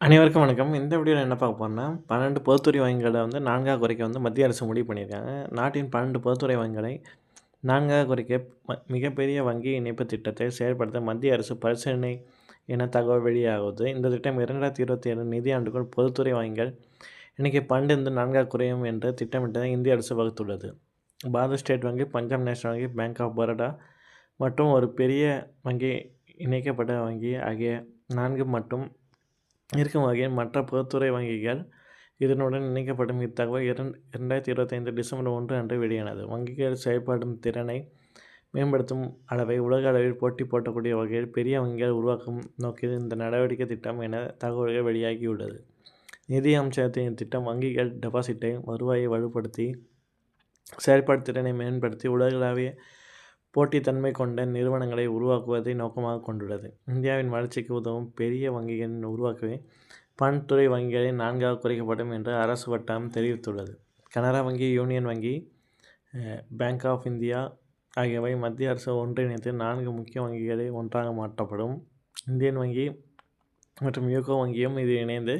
அனைவருக்கும் வணக்கம். இந்த வீடியோவில் என்ன பார்க்க போறோம்னா, 12 பொதுத்துறை வங்கிகளை வந்து நான்காக குறைக்க வந்து மத்திய அரசு முடிவு பண்ணியிருக்காங்க. நாட்டின் 12 பொதுத்துறை வங்கிகளை நான்காக குறைக்க ம மிகப்பெரிய வங்கி இணைப்பு திட்டத்தை செயல்படுத்த மத்திய அரசு பரிசீலனை என தகவல் வெளியாகுது. இந்த திட்டம் 2027 நிதியாண்டுக்குள் பொதுத்துறை வங்கிகள் இன்றைக்கி பன்னெண்டு நான்காக குறையும் என்று திட்டமிட்டதை இந்திய அரசு வகுத்துள்ளது. பாரத ஸ்டேட் வங்கி, பஞ்சாப் நேஷனல் வங்கி, பேங்க் ஆஃப் பரோடா மற்றும் ஒரு பெரிய வங்கி இணைக்கப்பட்ட வங்கி ஆகிய நான்கு மட்டும் இருக்கும் வகையில் மற்ற பொதுத்துறை வங்கிகள் இதனுடன் இணைக்கப்படும். இத்தகவல் இரண் 2025 டிசம்பர் ஒன்று அன்று வெளியானது. வங்கிகள் செயல்படும் திறனை மேம்படுத்தும் அளவை உலக அளவில் போட்டி போடக்கூடிய வகையில் பெரிய வங்கிகள் உருவாக்கும் நோக்கில் இந்த நடவடிக்கை திட்டம் என தகவல்கள் வெளியாகியுள்ளது. நிதி அமைச்சகத்தின் திட்டம் வங்கிகள் டெபாசிட்டை வருவாயை வலுப்படுத்தி, செயல்பாட்டு திறனை மேம்படுத்தி உலகளாவிய போட்டித்தன்மை கொண்ட நிறுவனங்களை உருவாக்குவதை நோக்கமாக கொண்டுள்ளது. இந்தியாவின் வளர்ச்சிக்கு உதவும் பெரிய வங்கிகளின் உருவாக்கவே பன்துறை வங்கிகளை நான்காக குறைக்கப்படும் என்று அரசு வட்டாரம் தெரிவித்துள்ளது. கனரா வங்கி, யூனியன் வங்கி, பேங்க் ஆஃப் இந்தியா ஆகியவை மத்திய அரசு ஒன்றிணைத்து நான்கு முக்கிய வங்கிகளை ஒன்றாக மாற்றப்படும். இந்தியன் வங்கி மற்றும் யூகோ வங்கியும் இதில் இணைந்து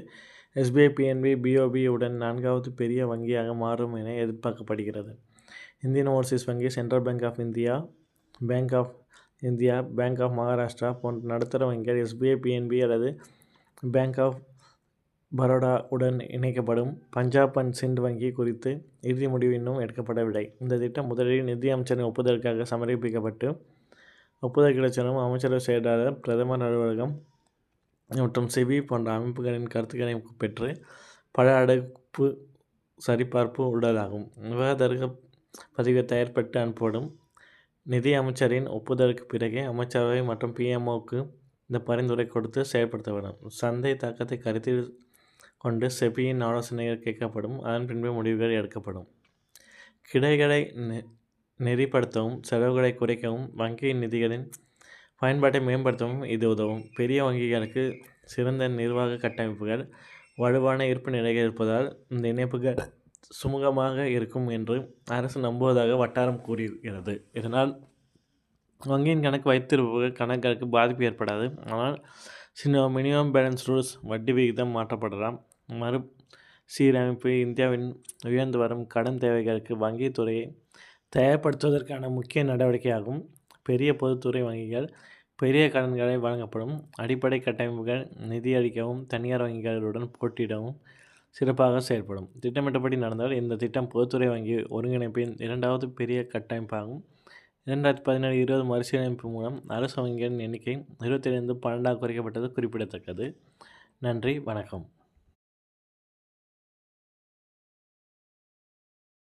எஸ்பிஐ பிஎன்பி பிஓபி உடன் நான்காவது பெரிய வங்கியாக மாறும் என எதிர்பார்க்கப்படுகிறது. இந்தியன் ஓவர்சீஸ் வங்கி, central bank of India, bank of India, bank of Maharashtra போன்ற நடுத்தர வங்கிகள் எஸ்பிஐ பிஎன்பி அல்லது பேங்க் ஆஃப் பரோடா உடன் இணைக்கப்படும். பஞ்சாப் அண்ட் சிண்ட் வங்கி குறித்து இறுதி முடிவு இன்னும் எடுக்கப்படவில்லை. இந்த திட்டம் முதலில் நிதி அமைச்சரின் ஒப்புதலுக்காக சமர்ப்பிக்கப்பட்டு, ஒப்புதல் கிடைச்சனும் அமைச்சரவை செயலாளர், பிரதமர் அலுவலகம் மற்றும் செபி போன்ற அமைப்புகளின் கருத்துக்களை பெற்று பல அடுப்பு சரிபார்ப்பு உள்ளதாகும். விவாதரக பதிவு தயார்பட்டு அனுப்பப்படும். நிதி அமைச்சரின் ஒப்புதலுக்கு பிறகே அமைச்சரவை மற்றும் பிஎம்ஓக்கு இந்த பரிந்துரை கொடுத்து செயல்படுத்தப்படும். சந்தை தாக்கத்தை கருத்தில் கொண்டு செபியின் ஆலோசனைகள் கேட்கப்படும். அதன் பின்பு முடிவுகள் எடுக்கப்படும். கிடைகளை நெ நெறிப்படுத்தவும், செலவுகளை குறைக்கவும், வங்கியின் நிதிகளின் பயன்பாட்டை மேம்படுத்தவும் இது உதவும். பெரிய வங்கிகளுக்கு சிறந்த நிர்வாக கட்டமைப்புகள், வலுவான இருப்பு நிலைகள் இருப்பதால் இந்த இணைப்புகள் சுமூகமாக இருக்கும் என்று அரசு நம்புவதாக வட்டாரம் கூறுகிறது. இதனால் வங்கியின் கணக்கு வைத்திருப்பவர்கள் கணக்குகளுக்கு பாதிப்பு ஏற்படாது. ஆனால் மினிமம் பேலன்ஸ் ரூல்ஸ், வட்டி விகிதம் மாற்றப்படலாம். மறு சீரமைப்பு இந்தியாவின் உயர்ந்து வரும் கடன் தேவைகளுக்கு வங்கித் துறையை தயார்படுத்துவதற்கான முக்கிய நடவடிக்கையாகும். பெரிய பொதுத்துறை வங்கிகள் பெரிய கடன்களை வழங்கப்படும். அடிப்படை கட்டமைப்புகள் நிதியளிக்கவும், தனியார் வங்கிகளுடன் போட்டியிடவும் சிறப்பாக செயல்படும். திட்டமிட்டபடி நடந்தால் இந்த திட்டம் பொதுத்துறை வங்கி ஒருங்கிணைப்பின் இரண்டாவது பெரிய கட்டமைப்பாகும். இரண்டாயிரத்து இருபது மறுசீரமைப்பு மூலம் அரசு வங்கிகளின் எண்ணிக்கை 27 இருந்து 12ஆக குறைக்கப்பட்டது குறிப்பிடத்தக்கது. நன்றி, வணக்கம்.